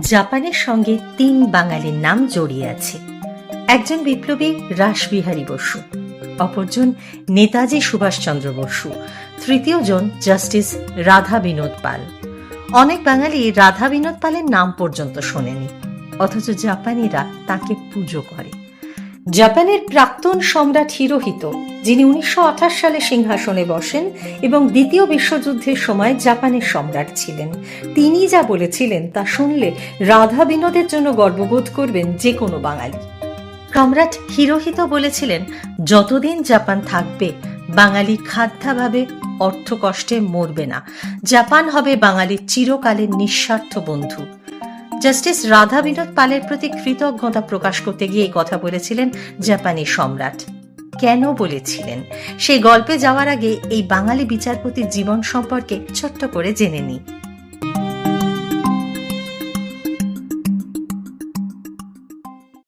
জাপানের সঙ্গে তিন বাঙালির নাম জড়িয়ে আছে। একজন বিপ্লবী রাসবিহারী বসু, অপরজন নেতাজি সুভাষচন্দ্র বসু, তৃতীয়জন জাস্টিস রাধা বিনোদ পাল। অনেক বাঙালি রাধা বিনোদ পালের নাম পর্যন্ত শোনেনি, অথচ জাপানিরা তাকে পুজো করে। জাপানের প্রাক্তন সম্রাট হিরোহিত, যিনি উনিশশো সালে সিংহাসনে বসেন এবং দ্বিতীয় বিশ্বযুদ্ধের সময় জাপানের সম্রাট ছিলেন। তিনি যা বলেছিলেন তা শুনলে রাধা বিনোদের জন্য গর্ববোধ করবেন যে কোনো বাঙালি। সম্রাট হিরোহিত বলেছিলেন, যতদিন জাপান থাকবে বাঙালি খাদ্যাভাবে অর্থ কষ্টে মরবে না। জাপান হবে বাঙালির চিরকালের নিঃস্বার্থ বন্ধু। জাস্টিস রাধা বিনোদ পালের প্রতি কৃতজ্ঞতা প্রকাশ করতে গিয়ে এই কথা বলেছিলেন জাপানি সম্রাট। কেন বলেছিলেন? সেই গল্পে যাওয়ার আগে এই বাঙালি বিচারপতির জীবন সম্পর্কে ছোট্ট করে জেনে নিই।